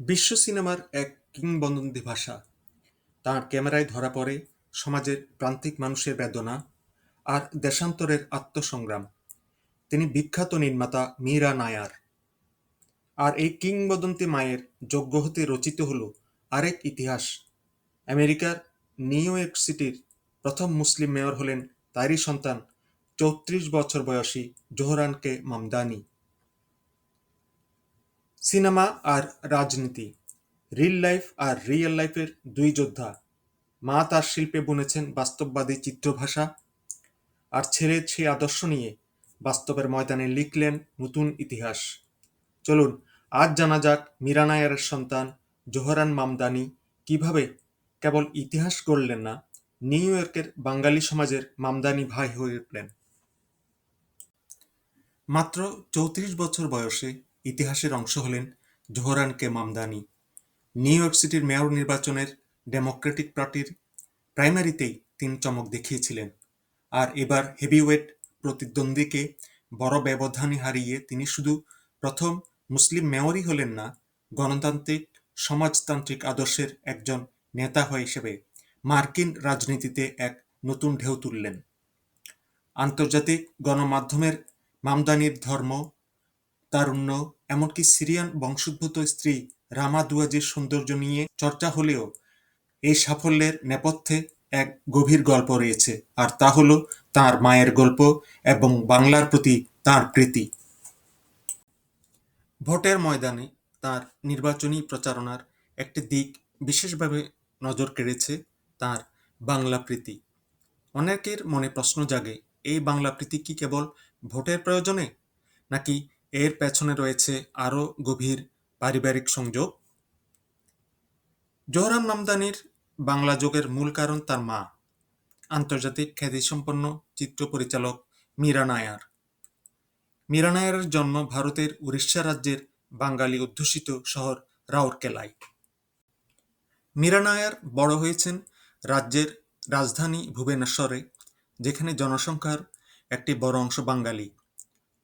বিশ্ব সিনেমার এক কিংবদন্তি ভাষা। তাঁর ক্যামেরায় ধরা পড়ে সমাজের প্রান্তিক মানুষের বেদনা আর দেশান্তরের আত্মসংগ্রাম। তিনি বিখ্যাত নির্মাতা মীরা নায়ার। আর এই কিংবদন্তি মায়ের যোগ্য হতে রচিত হল আরেক ইতিহাস। আমেরিকার নিউ ইয়র্ক সিটির প্রথম মুসলিম মেয়র হলেন তারই সন্তান, চৌত্রিশ বছর বয়সী জোহরানকে মামদানি। সিনেমা আর রাজনীতি। রিল লাইফ আর রিয়েল লাইফের দুই যোদ্ধা। মা তার শিল্পে বুনেছেন বাস্তববাদী চিত্রভাষা। আর ছেলে সেই আদর্শ নিয়ে বাস্তবের ময়দানে লিখলেন নতুন ইতিহাস। চলুন, আজ জানা যাক মীরা নায়ারের সন্তান জোহরান মামদানি কীভাবে কেবল ইতিহাস গড়লেন না, নিউ ইয়র্কের বাঙালি সমাজের মামদানি ভাই হয়ে উঠলেন। মাত্র চৌত্রিশ বছর বয়সে ইতিহাসের অংশ হলেন Zohran K Mamdani. New York সিটির মেয়র নির্বাচনের ডেমোক্রেটিক পার্টির প্রাইমারিতেই তিনি চমক দেখিয়েছিলেন। আর এবার হেভিওয়েট প্রতিদ্বন্দ্বীকে বড় ব্যবধানে হারিয়ে তিনি শুধু প্রথম মুসলিম মেয়রই হলেন না, গণতান্ত্রিক, সমাজতান্ত্রিক আদর্শের একজন নেতা হয়ে হিসেবে মার্কিন রাজনীতিতে এক নতুন ঢেউ তুললেন। আন্তর্জাতিক গণমাধ্যমের মামদানির ধর্ম তারুণ্য, এমনকি সিরিয়ান বংশোদ্ভূত স্ত্রী রামা দুয়াজির সৌন্দর্য নিয়ে চর্চা হলেও এই সাফল্যের নেপথ্যে এক গভীর গল্প রয়েছে। আর তা হলো তার মায়ের গল্প এবং বাংলার প্রতি তার প্রীতি ভোটের ময়দানে তার নির্বাচনী প্রচারণার একটি দিক বিশেষভাবে নজর কেড়েছে তার বাংলা প্রীতি অনেকের মনে প্রশ্ন জাগে, এই বাংলা প্রীতি কি কেবল ভোটের প্রয়োজনে নাকি এর পেছনে রয়েছে আরও গভীর পারিবারিক সংযোগ। জোহরান মামদানির বাংলা যোগের মূল কারণ তার মা। আন্তর্জাতিক খ্যাতিসম্পন্ন চিত্র পরিচালক মীরা নায়ার। মীরা নায়ারের জন্ম ভারতের উড়িষ্যা রাজ্যের বাঙালি অধ্যুষিত শহর রাউরকেলায়। মীরা নায়ার বড় হয়েছেন রাজ্যের রাজধানী ভুবনেশ্বরে, যেখানে জনসংখ্যার একটি বড় অংশ বাঙালি।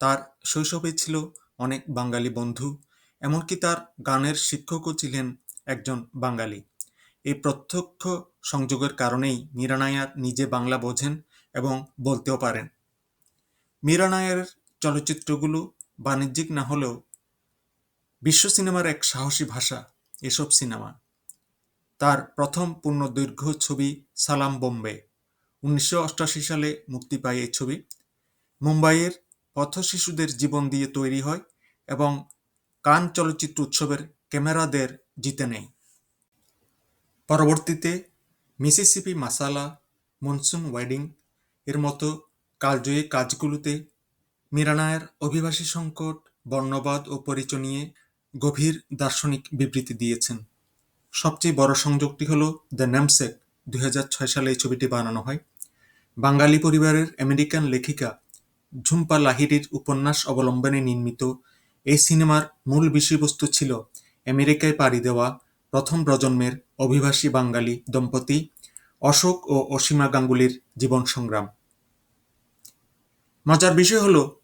তার শৈশবে ছিল অনেক বাঙালি বন্ধু, এমনকি তার গানের শিক্ষকও ছিলেন একজন বাঙালি। এই প্রত্যক্ষ সংযোগের কারণেই মীরা নায়ার নিজে বাংলা বোঝেন এবং বলতেও পারেন। মীরা নায়ারের চলচ্চিত্রগুলো বাণিজ্যিক না হলেও বিশ্ব সিনেমার এক সাহসী ভাষা এসব সিনেমা। তার প্রথম পূর্ণদৈর্ঘ্য ছবি সালাম বোম্বে। উনিশশো সালে মুক্তি পায় এই ছবি। মুম্বাইয়ের পথশিশুদের জীবন দিয়ে তৈরি হয় এবং কান চলচ্চিত্র উৎসবের ক্যামেরাদের জিতে নেয়। পরবর্তীতে মিসিসিপি মাসালা, মনসুন ওয়েডিং এর মতো কালজয়ী কাজগুলোতে মীরানায়ের অভিবাসী সংকট, বর্ণবাদ ও পরিচয় নিয়ে গভীর দার্শনিক বিবৃতি দিয়েছেন। সবচেয়ে বড় সংযোগটি হলো দ্য ন্যামসেক দুই হাজার ছয় সালে এই ছবিটি বানানো হয়। বাঙালি পরিবারের আমেরিকান লেখিকা ঝুম্পা লাহিড়ির উপন্যাস অবলম্বনে নির্মিত, এই সিনেমার মূল বিষয়বস্তু ছিল আমেরিকায় পাড়ি দেওয়া প্রথম প্রজন্মের অভিবাসী বাঙালি দম্পতি অশোক ও অসীমা গাঙ্গুলির জীবন সংগ্রাম। মজার বিষয় হলো,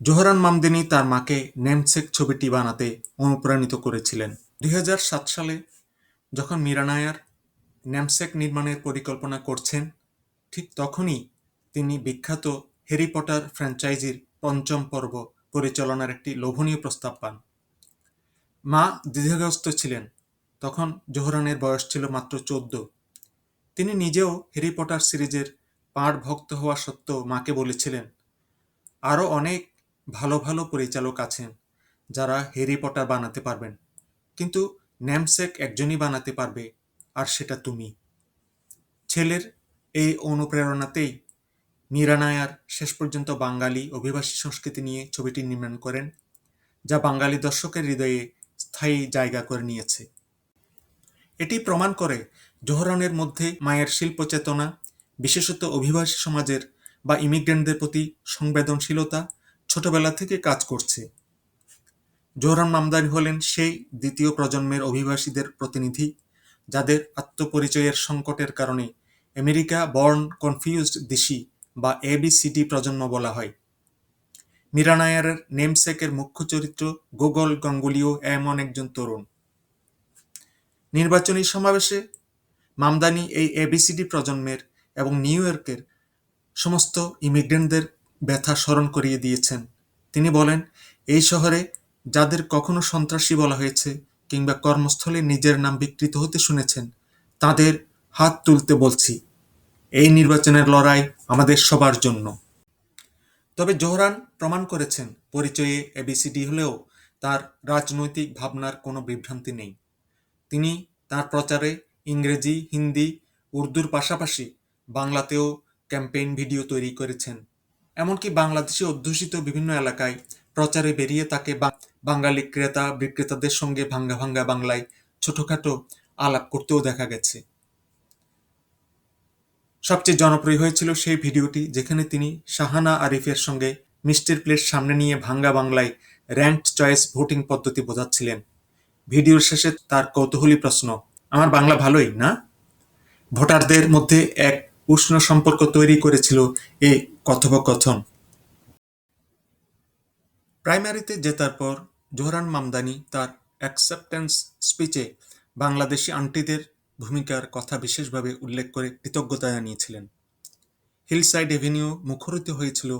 জোহরান মামদিনী তার মাকে নেমসেক ছবিটি বানাতে অনুপ্রাণিত করেছিলেন। দুই হাজার সাত সালে যখন মীরা নায়ার নেমসেক নির্মাণের পরিকল্পনা করছেন, ঠিক তখনই তিনি বিখ্যাত হ্যারি পটার ফ্র্যাঞ্চাইজির পঞ্চম পর্ব পরিচালনার একটি লোভনীয় প্রস্তাব পান। মা দ্বিধাগ্রস্ত ছিলেন, তখন জোহরানের বয়স ছিল মাত্র চোদ্দ। তিনি নিজেও হ্যারি পটার সিরিজের পাঁড় ভক্ত হওয়া সত্ত্বেও মাকে বলেছিলেন আরও অনেক ভালো ভালো পরিচালক আছেন যারা হ্যারি পটার বানাতে পারবেন, কিন্তু ন্যামসেক একজনই বানাতে পারবে, আর সেটা তুমি। ছেলের এই অনুপ্রেরণাতেই মীরা নায়ার শেষ পর্যন্ত বাঙালি অভিবাসী সংস্কৃতি নিয়ে ছবিটি নির্মাণ করেন, যা বাঙালি দর্শকের হৃদয়ে স্থায়ী জায়গা করে নিয়েছে। এটি প্রমাণ করে জোহরানের মধ্যে মায়ের শিল্প চেতনা, বিশেষত অভিবাসী সমাজের বা ইমিগ্রেন্টদের প্রতি সংবেদনশীলতা ছোটবেলা থেকে কাজ করছে। জোহরান মামদানি হলেন সেই দ্বিতীয় প্রজন্মের অভিবাসীদের প্রতিনিধি, যাদের আত্মপরিচয়ের সংকটের কারণে আমেরিকা বর্ন কনফিউজড দিশি বা এবিসিডি প্রজন্ম বলা হয়। মীরা নায়ারের নেমসেকের মুখ্য চরিত্র গোগল গাঙ্গুলিও এমন একজন তরুণ। নির্বাচনী সমাবেশে মামদানি এই এবিসিডি প্রজন্মের এবং নিউ ইয়র্কের সমস্ত ইমিগ্রেন্টদের ব্যথা স্মরণ করিয়ে দিয়েছেন। তিনি বলেন, এই শহরে যাদের কখনো সন্ত্রাসী বলা হয়েছে কিংবা কর্মস্থলে নিজের নাম বিকৃত হতে শুনেছেন, তাদের হাত তুলতে বলছি। এই নির্বাচনের লড়াই আমাদের সবার জন্য। তবে জোহরান প্রমাণ করেছেন, পরিচয়ে এবিসিডি হলেও তার রাজনৈতিক ভাবনার কোনো বিভ্রান্তি নেই। তিনি তার প্রচারে ইংরেজি, হিন্দি, উর্দুর পাশাপাশি বাংলাতেও ক্যাম্পেইন ভিডিও তৈরি করেছেন। এমনকি বাংলাদেশে অধ্যুষিত বিভিন্ন এলাকায় প্রচারে বেরিয়ে তাকে বাঙালি ক্রেতা বিক্রেতাদের সঙ্গে ভাঙ্গা ভাঙ্গা বাংলায় ছোটখাটো আলাপ করতেও দেখা গেছে। সবচেয়ে জনপ্রিয় হয়েছিল সেই ভিডিওটি যেখানে তিনি শাহানা আরিফের সঙ্গে মিষ্টির প্লেট সামনে নিয়ে ভাঙ্গা বাংলায় র্যাঙ্কড চয়েস ভোটিং পদ্ধতি বোঝাচ্ছিলেন। ভিডিওর শেষে তার কৌতূহলী প্রশ্ন, আমার বাংলা ভালোই, না? ভোটারদের মধ্যে এক উষ্ণ সম্পর্ক তৈরি করেছিল এই কথোপকথন। প্রাইমারিতে জেতার পর জোহরান মামদানি তার অ্যাকসেপ্টেন্স স্পিচে বাংলাদেশি আন্টিদের ভূমিকার কথা বিশেষভাবে উল্লেখ করে কৃতজ্ঞতা জানিয়েছিলেন। হিলসাইড এভিনিউ মুখরিত হয়েছিল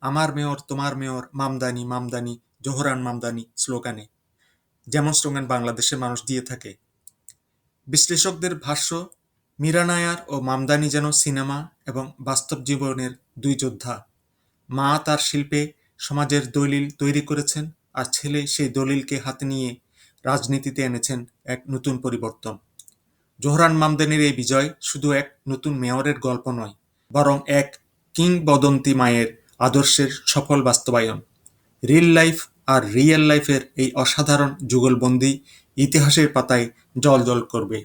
আমার মেয়র, তোমার মেয়র, মামদানি মামদানি, জোহরান মামদানি স্লোগানে, যেমন স্লোগান বাংলাদেশের মানুষ দিয়ে থাকে। বিশ্লেষকদের ভাষ্য, মীরা নায়ার ও মামদানি যেন সিনেমা এবং বাস্তব জীবনের দুই যোদ্ধা। মা তার শিল্পে সমাজের দলিল তৈরি করেছেন আর ছেলে সেই দলিলকে হাতে নিয়ে রাজনীতিতে এনেছেন এক নতুন পরিবর্তন। জোহরান মামদানির এই বিজয় শুধু এক নতুন মেয়রের গল্প নয়, বরং এক কিংবদন্তি মায়ের আদর্শের সফল বাস্তবায়ন। রিল লাইফ আর রিয়েল লাইফের এই অসাধারণ যুগলবন্দি ইতিহাসের পাতায় জল জল করবে।